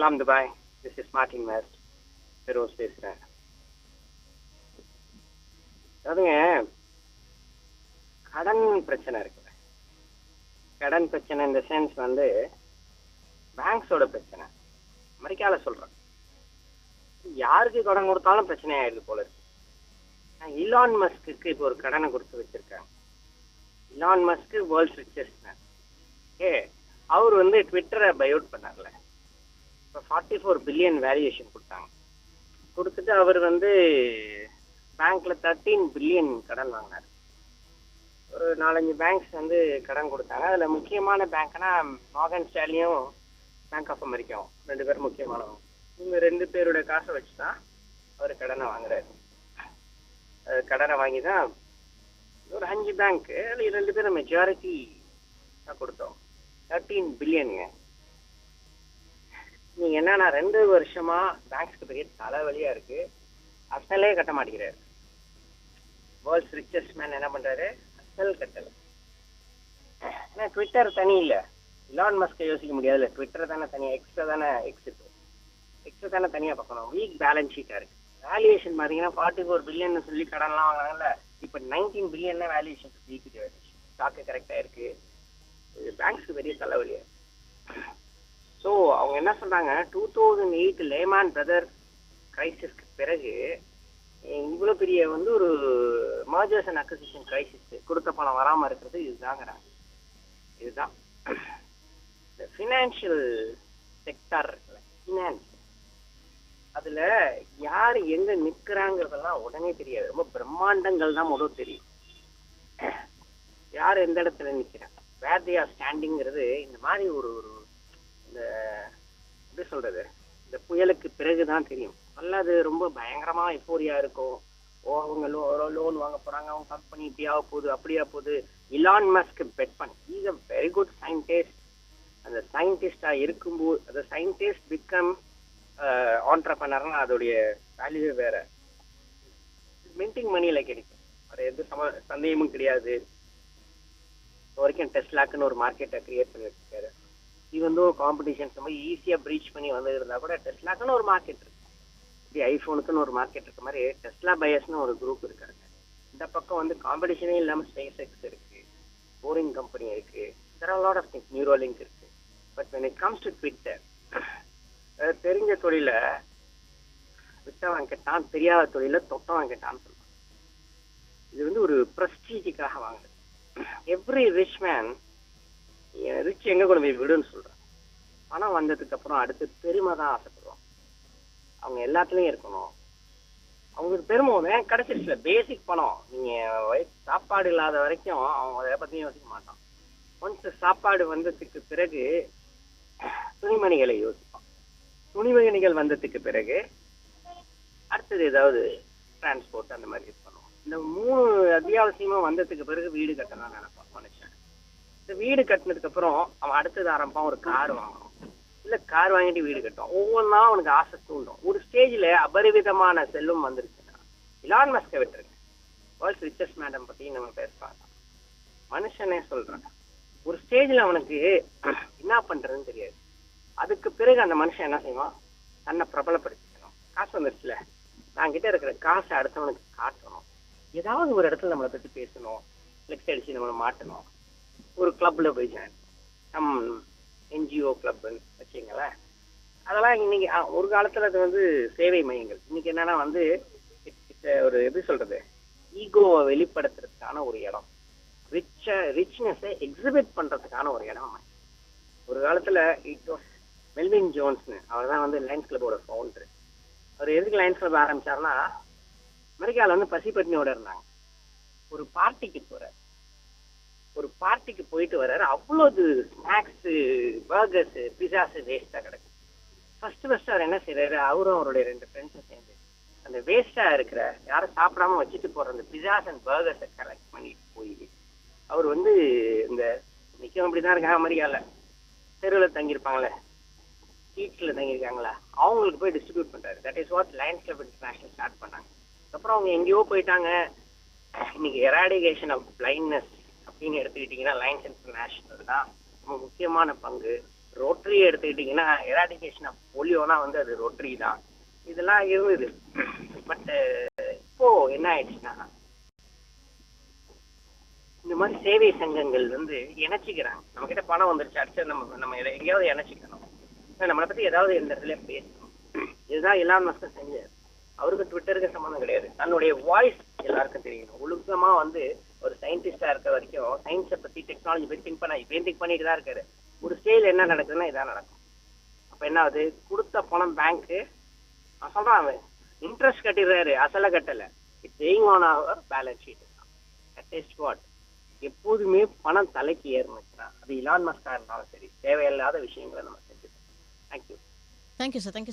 சலாம் Dubai this is Martin West Feroz பேசுகிறேன் அதாவதுங்க கடன் பிரச்சனை இருக்குல்ல கடன் பிரச்சனை இந்த சென்ஸ் வந்து பேங்க்ஸோட பிரச்சனை. அமெரிக்காவில் சொல்கிறேன் யாருக்கு கடன் கொடுத்தாலும் பிரச்சனை ஆயிடுது போல இருக்கு. இலான் மஸ்க்கு இப்போ ஒரு கடனை கொடுத்து வச்சிருக்காங்க. இலான் மஸ்க்கு வேர்ல்ட்ஸ் ரிச்சஸ்ட் ஏ அவர் வந்து ட்விட்டரை பயோட் பண்ணார்ல. ஃபார்ட்டி ஃபோர் பில்லியன் வேல்யூஷன் கொடுத்தாங்க. கொடுத்துட்டு அவர் வந்து பேங்க்ல தேர்ட்டீன் பில்லியன் கடன் வாங்கினார். ஒரு நாலஞ்சு பேங்க்ஸ் வந்து கடன் கொடுத்தாங்க. அதில் முக்கியமான பேங்க்னா மார்கன் ஸ்டாலியும் பேங்க் ஆஃப் அமெரிக்காவும் ரெண்டு பேரும் முக்கியமானவங்க. இவங்க ரெண்டு பேரோட காசை வச்சு தான் அவர் கடனை வாங்குறாரு. கடனை வாங்கி தான் ஒரு அஞ்சு பேங்க் அதில் ரெண்டு பேரும் மெஜாரிட்டி தான் கொடுத்தோம். தேர்ட்டீன் பில்லியனுங்க நீங்க என்னன்னா ரெண்டு வருஷமா பேங்க்ஸ்க்கு பெரிய தலைவலியா இருக்கு. அசலே கட்ட மாட்டேங்கிறாரு. வேர்ல்ட்ஸ் ரிச்சஸ்ட் மேன் என்ன பண்றாரு? அசல் கட்டல. ஏன்னா ட்விட்டர் தனி இல்ல. இலான் மஸ்கை யோசிக்க முடியாதுல்ல. ட்விட்டர் தானே தனியா எக்ஸ்ட்ரா தானே எக்ஸ் இருக்கு எக்ஸ்ட்ரா தானே தனியா பார்க்கணும். வீக் பேலன்ஸ் ஷீட்டா இருக்கு. வேல்யூஷன் பாத்தீங்கன்னா ஃபார்ட்டி ஃபோர் பில்லியன் சொல்லி கடன்லாம் வாங்குறாங்கல்ல. இப்போ நைன்டீன் பில்லியன் வேல்யூஷன் வீக் ஸ்டாக்கு கரெக்டா இருக்கு. பேங்க்ஸ்க்கு பெரிய தலைவலியா ஸோ அவங்க என்ன சொல்றாங்க? Two thousand eight Lehman brother கிரைசிஸ்க்கு பிறகு இவ்வளோ பெரிய வந்து ஒரு மர்ஜர்ஸ் அண்ட் அக்விசிஷன் கிரைசிஸ் கொடுத்த பணம் வராமல் இருக்கிறது இதுதாங்கிறாங்க. இதுதான். இந்த ஃபினான்ஷியல் செக்டார் இருக்குல்ல ஃபினான்ஸ் அதில் யார் எங்கே நிற்கிறாங்கிறதெல்லாம் உடனே தெரியாது. ரொம்ப பிரம்மாண்டங்கள் தான் முதல் தெரியும். யார் எந்த இடத்துல நிற்கிறாங்க வேர் தே ஆர் ஸ்டாண்டிங்கிறது இந்த மாதிரி ஒரு ஒரு இந்த எப்படி சொல்றது? இந்த புயலுக்கு பிறகுதான் தெரியும். அல்லது ரொம்ப பயங்கரமா எஃபோரியா இருக்கும். ஓ அவங்க லோ லோன் வாங்க போறாங்க. அவங்க கம்பெனி இப்படியாக போகுது அப்படியா போகுது. இலான் மஸ்க் பெட் பண்ணி. Is a very good scientist அந்த சயின்டிஸ்டா இருக்கும்போது அந்த சயின்டிஸ்ட் பிகம் ஆண்டர்பனர்னா அதோடைய வேல்யூவே வேற. மின்டிங் மணியில கிடைக்கும் அது எந்த சம சந்தேகமும் கிடையாது. இப்போ வரைக்கும் டெஸ்லாக்குன்னு ஒரு மார்க்கெட்டை கிரியேட் பண்ணி ஈவன் தோ காம்படிஷன்ஸ் ரொம்ப ஈஸியாக ப்ரீச் பண்ணி வந்து இருந்தால் கூட டெஸ்லாக்குன்னு ஒரு மார்க்கெட் இருக்கு. இப்படி ஐஃபோனுக்குன்னு ஒரு மார்க்கெட் இருக்க மாதிரி டெஸ்லா பயஸ்னு ஒரு குரூப் இருக்காங்க. இந்த பக்கம் வந்து காம்படிஷனே இல்லாமல் ஸ்பேஸ் எக்ஸ் இருக்கு போரிங் கம்பெனி இருக்கு there are lot of things Neuralink இருக்கு. But when it comes to Twitter தெரிஞ்ச தொழில விட்டவன் கேட்டான் தெரியாத தொழில தொட்டவன் கேட்டான்னு சொல்லுவான் இது வந்து ஒரு ப்ரெஸ்டீஜுக்காக வாங்குது எவ்ரி ரிச் மேன் ரிச் எங்க கொண்டு போய் விடுன்னு சொல்றான் பணம் வந்ததுக்கு அப்புறம் அடுத்து பெருமை தான் ஆசைப்படுவான். அவங்க எல்லாத்துலயும் இருக்கணும். அவங்களுக்கு பெருமை வேன் கிடைச்சிருச்சுல பேசிக் பணம். நீங்க சாப்பாடு இல்லாத வரைக்கும் அவங்க அதை பத்தியும் யோசிக்க மாட்டான். ஒன்ஸ் சாப்பாடு வந்ததுக்கு பிறகு துணிமணிகளை யோசிப்பான். துணிமணிகள் வந்ததுக்கு பிறகு அடுத்தது ஏதாவது டிரான்ஸ்போர்ட் அந்த மாதிரி இது பண்ணுவோம் இந்த மூணு அத்தியாவசியமா வந்ததுக்கு பிறகு வீடு கட்டணும் நினைப்போம் வீடு கட்டினதுக்கு அப்புறம் அவன் அடுத்தது ஆரம்பிப்பான் ஒரு கார் வாங்கணும் இல்ல கார் வாங்கிட்டு வீடு கட்டும் ஒவ்வொன்றா அவனுக்கு ஆசை தூண்டும். ஒரு ஸ்டேஜ்ல அபரிவிதமான செல்வம் வந்துருச்சுன்னா இலான் மஸ்க விட்டுருங்க. வேர்ல்ட்ஸ் ரிச்சஸ்ட் மேடம் பத்தி நம்ம பேசலாம். மனுஷனே சொல்றான். ஒரு ஸ்டேஜ்ல அவனுக்கு என்ன பண்றதுன்னு தெரியாது. அதுக்கு பிறகு அந்த மனுஷன் என்ன செய்வான்? தன்னை பிரபலப்படுத்திக்கணும். காசு வந்துருச்சுல. நான் கிட்ட இருக்கிற காசை அடுத்தவனுக்கு காட்டணும். ஏதாவது ஒரு இடத்துல நம்மளை பத்தி பேசணும். ஃபிளெக்ஸ் அடிச்சு நம்மளை மாட்டணும். ஒரு கிளப்பில் போய் ஜாயின் நம் என்ஜிஓ கிளப்னு வச்சுங்களேன் அதெல்லாம் இன்னைக்கு ஒரு காலத்துல அது வந்து சேவை மையங்கள். இன்னைக்கு என்னன்னா வந்து ஒரு எப்படி சொல்றது? ஈகோவை வெளிப்படுத்துறதுக்கான ஒரு இடம். ரிச்ச ரிச்னஸை எக்ஸிபிட் பண்றதுக்கான ஒரு இடம் ஒரு காலத்துல இட் வாஸ் மெல்வின் ஜோன்ஸ்னு அவர் தான் வந்து லைன்ஸ் கிளப்போட ஃபவுண்டர் அவர் எதுக்கு லைன்ஸ் கிளப் ஆரம்பிச்சாருன்னா அமெரிக்காவில் வந்து பசிப்பட்டினியோட இருந்தாங்க. ஒரு பார்ட்டிக்கு போறாரு. ஒரு பார்ட்டிக்கு போயிட்டு வர்றாரு. அவ்வளவு ஸ்நாக்ஸ் பர்கர்ஸ் பிசாஸ் வேஸ்டா கிடக்கு. ஃபர்ஸ்ட் ஃபர்ஸ்ட் அவர் என்ன செய்யறாரு அவரும் அவருடைய ரெண்டு ஃப்ரெண்ட்ஸும் சேர்ந்து அந்த வேஸ்டா இருக்கிற யாரும் சாப்பிடாம வச்சுட்டு போற அந்த பிசாஸ் அண்ட் பர்கர்ஸை கலெக்ட் பண்ணிட்டு போய் அவர் வந்து இந்த நிற்கும் அப்படிதான் இருக்காங்க அமெரிக்கால. தெருவில் தங்கியிருப்பாங்களே ஸ்ட்ரீட்ஸில் தங்கியிருக்காங்களா? அவங்களுக்கு போய் டிஸ்ட்ரிபியூட் பண்றாரு. That is what Lions Club International start பண்ணாங்க. அப்புறம் அவங்க எங்கேயோ போயிட்டாங்க. இன்னைக்கு எராடிகேஷன் ஆஃப் பிளைண்ட்னஸ் அப்படின்னு எடுத்துக்கிட்டீங்கன்னா லயன்ஸ் இன்டர்நேஷனல் தான் ரொம்ப முக்கியமான பங்கு. ரோட்டரி எடுத்துக்கிட்டீங்கன்னா எராடிகேஷன் ஆஃப் போலியோனா வந்து அது ரோட்டரி தான். இதெல்லாம் இருந்தது. பட்டு இப்போ என்ன ஆயிடுச்சுன்னா இந்த மாதிரி சேவை சங்கங்கள் வந்து இணைச்சிக்கிறாங்க. நம்ம கிட்ட பணம் வந்துருச்சு அடிச்சு நம்ம நம்ம எங்கேயாவது இணைச்சிக்கணும். நம்மளை பத்தி ஏதாவது இந்த இடத்துல பேசணும். இதுதான் எல்லாம் மஸ்தும் செஞ்சார் அவருக்கு ட்விட்டருக்கு சம்மந்தம் கிடையாது. தன்னுடைய வாய்ஸ் எல்லாருக்கும் தெரியணும். ஒழுக்கமா வந்து ஒரு சயின்டிஸ்டா இருக்க வரைக்கும் சயின்ஸை பத்தி டெக்னாலஜி பத்தி திங்க் பண்ண இப்பயும் திங்க் பண்ணிட்டு தான் இருக்காரு. ஒரு ஸ்டேஜ் என்ன நடக்குதுன்னா இதான் நடக்கும். அப்ப என்ன ஆகுது? கொடுத்த பணம் பேங்க்கு நான் சொல்றான் அவன் இன்ட்ரெஸ்ட் கட்டிடுறாரு. அசல கட்டல. Paying on our balance sheet at least what எப்போதுமே பணம் தலைக்கு ஏறணும் அது இலான் மஸ்கா இருந்தாலும் சரி தேவையில்லாத விஷயங்களை நம்ம செஞ்சுக்கணும். Thank you thank you sir thank you